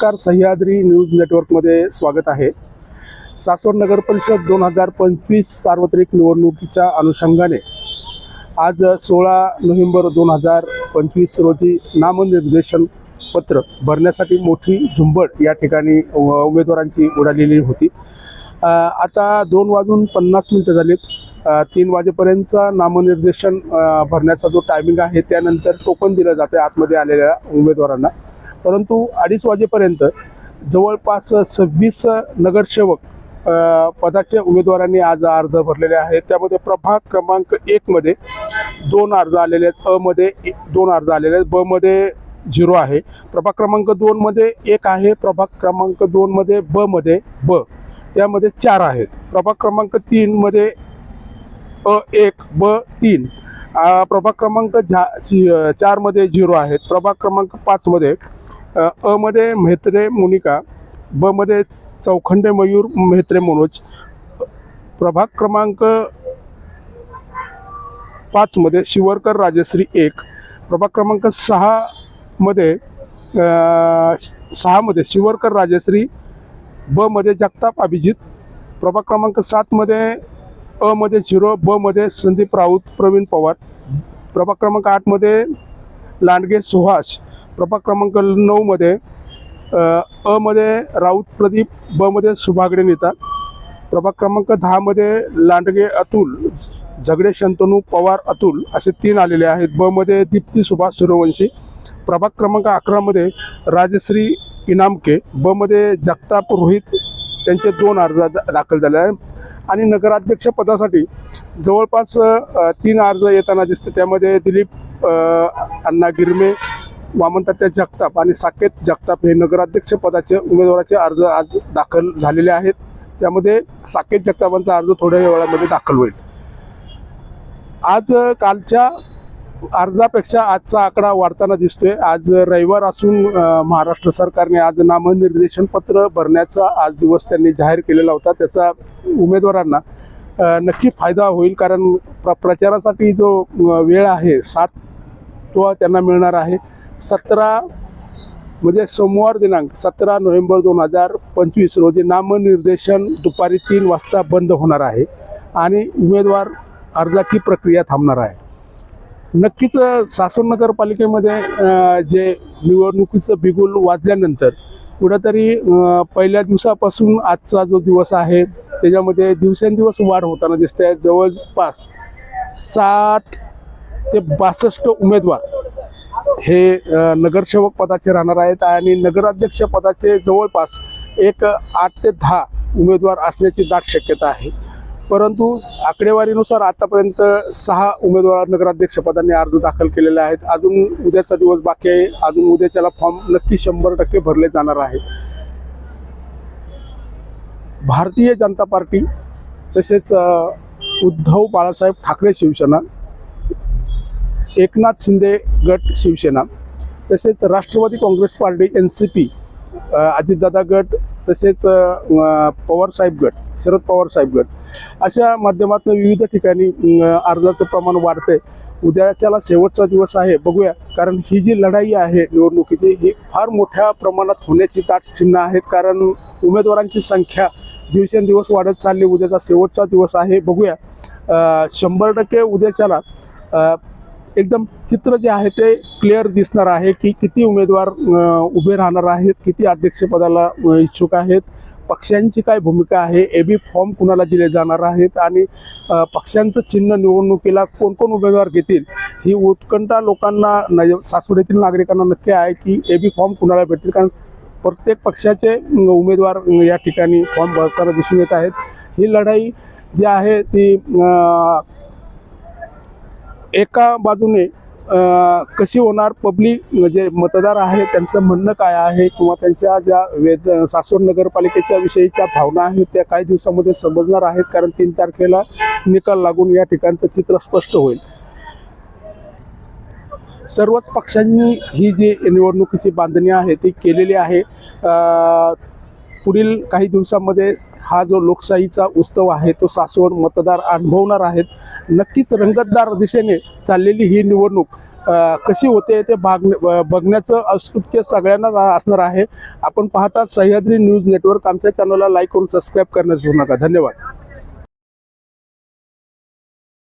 नमस्कार सह्याद्री न्यूज नेटवर्कमध्ये स्वागत आहे. सासवड नगर परिषद दोन हजार पंचवीस सार्वत्रिक निवडणुकीच्या अनुषंगाने आज सोळा नोव्हेंबर दोन हजार पंचवीस रोजी नामनिर्देशन पत्र भरण्यासाठी मोठी झुंबड या ठिकाणी उमेदवारांची उडालेली होती. आता दोन वाजून पन्नास मिनटं झालीत. तीन वाजेपर्यंतचा नामनिर्देशन भरण्याचा जो टायमिंग आहे त्यानंतर टोकन दिलं जातं आतमध्ये आलेल्या उमेदवारांना. परंतु अडीच वाजेपर्यंत जवळपास सव्वीस नगरसेवक पदाच्या उमेदवारांनी आज अर्ज भरलेले आहेत. त्यामध्ये प्रभाग क्रमांक एकमध्ये दोन अर्ज आलेले आहेत. अमध्ये ए- दोन अर्ज आलेले आहेत. बमध्ये झिरो आहे. प्रभाग क्रमांक दोनमध्ये एक आहे. प्रभाग क्रमांक दोनमध्ये बमध्ये ब त्यामध्ये चार आहेत. प्रभाग क्रमांक तीनमध्ये अ एक ब तीन. प्रभाग क्रमांक झा चारमध्ये झिरो आहेत. प्रभाग क्रमांक पाचमध्ये अ म्हेत्रे मोनिका ब चौखंडे मयूर म्हेत्रे मनोज. प्रभाग क्रमांक पाचमध्ये शिवरकर राजश्री एक. प्रभाग क्रमांक सहामध्ये सहामध्ये शिवरकर राजश्री बमध्ये जगताप अभिजित. प्रभाग क्रमांक सातमध्ये अ मध्ये झिरो बमध्ये संदीप राऊत प्रवीण पवार. प्रभाग क्रमांक आठमध्ये लांडगे सुहास प्रभाग क्रमांक नऊमध्ये अ, मध्ये राऊत प्रदीप ब मध्ये सुभागडे नेता. प्रभाग क्रमांक दहामध्ये लांडगे अतुल झ- झगडे शंतनू पवार अतुल असे तीन आलेले आहेत. ब मध्ये दीप्ती सुभाष सूर्यवंशी प्रभाग क्रमांक अकरामध्ये राजश्री इनामके ब मध्ये जगताप रोहित त्यांचे दोन अर्ज दाखल झाले आहे आणि नगराध्यक्षपदासाठी जवळपास तीन अर्ज येताना दिसते त्यामध्ये दिलीप अण्णा गिरमे वामनतात्या जगताप आणि साकेत जगताप हे नगराध्यक्ष पदाचे उमेदवाराचे अर्ज आज दाखल झालेले आहेत. त्यामध्ये साकेत जगतापांचा अर्ज थोड्या वेळामध्ये दाखल होईल. आज कालच्या अर्जापेक्षा आजचा आकडा वाढताना दिसतोय. आज रविवार असून महाराष्ट्र सरकारने आज नामनिर्देशन पत्र भरण्याचा आज दिवस त्यांनी जाहीर केलेला होता. त्याचा उमेदवारांना नक्की फायदा होईल कारण प्र प्रचारासाठी जो वेळ आहे सात तो त्यांना मिळणार आहे. सतरा म्हणजे सोमवार दिनांक सतरा नोव्हेंबर दोन हजार पंचवीस रोजी नामनिर्देशन दुपारी तीन वाजता बंद होणार आहे आणि उमेदवार अर्जाची प्रक्रिया थांबणार आहे. नक्कीच अ, सासवड नगरपालिकेमध्ये जे निवडणुकीचं बिगुल वाजल्यानंतर कुठंतरी पहिल्या दिवसापासून आजचा जो दिवस आहे त्याच्यामध्ये दिवसेंदिवस वाढ होताना दिसते. आहे जवळपास साठ ते बासष्ट उमेदवार हे नगरसेवक पदाचे राहणार आहेत आणि नगराध्यक्ष पदाचे जवळपास एक आठ ते दहा उमेदवार असण्याची दाट शक्यता आहे. परंतु आकडेवारीनुसार आतापर्यंत सहा उमेदवार नगराध्यक्षपदांनी अर्ज दाखल केलेले आहेत. अजून उद्याचा दिवस बाकी आहे. अजून उद्याच्याला फॉर्म नक्की शंभर टक्के भरले जाणार आहेत. भारतीय जनता पार्टी तसेच उद्धव बाळासाहेब ठाकरे शिवसेना एकनाथ शिंदे गट शिवसेना तसेच Rashtrawadi Congress party N C P Ajitdada गट तसेच पवारसाहेब गट शरद पवार साहेब गट. अशा माध्यमातून विविध ठिकाणी अर्जाचं प्रमाण वाढतंय. उद्याच्याला शेवटचा दिवस आहे बघूया. कारण ही जी लढाई आहे निवडणुकीची ही फार मोठ्या प्रमाणात होण्याची ताट चिन्ह आहेत. कारण उमेदवारांची संख्या दिवसेंदिवस वाढत चालली उद्याचा शेवटचा दिवस आहे बघूया. शंभर टक्के उद्याच्याला एकदम चित्र जे आहे ते क्लिअर दिसणार आहे की किती उमेदवार उभे राहणार आहेत किती अध्यक्षपदाला इच्छुक आहेत. पक्षांची काय भूमिका आहे? ए बी फॉर्म कुणाला दिले जाणार आहेत? आणि पक्षांचं चिन्ह निवडणुकीला कोण कोण उमेदवार घेतील? ही उत्कंठा लोकांना सासवडीतील नागरिकांना नक्की आहे की ए बी फॉर्म कुणाला भेटतील? कारण प्रत्येक पक्षाचे उमेदवार या ठिकाणी फॉर्म भरताना दिसून येत आहेत. ही लढाई जी आहे ती एका बाजूने कशी होणार पब्लिक जे मतदार आहे त्यांचं म्हणणं काय आहे किंवा त्यांच्या ज्या वेद सासवड नगरपालिकेच्या विषयीच्या भावना आहेत त्या काही दिवसामध्ये समजणार आहेत कारण तीन तारखेला निकाल लागून या ठिकाणचं चित्र स्पष्ट होईल. सर्वच पक्षांनी ही जी निवडणुकीची बांधणी आहे ती केलेली आहे. पुढील काही दिवसामध्ये हा जो लोकशाहीचा उत्सव आहे तो सासवड मतदार अनुभवणार आहेत. नक्कीच रंगतदार दिशेने चाललेली ही निवडणूक कशी होते ते बाग बघण्याचं औत्सुक्य सगळ्यांनाच असणार आहे. आपण पाहता सह्याद्री न्यूज नेटवर्क आमच्या चॅनलला लाईक करून सबस्क्राईब करण्यास विसरू नका. धन्यवाद.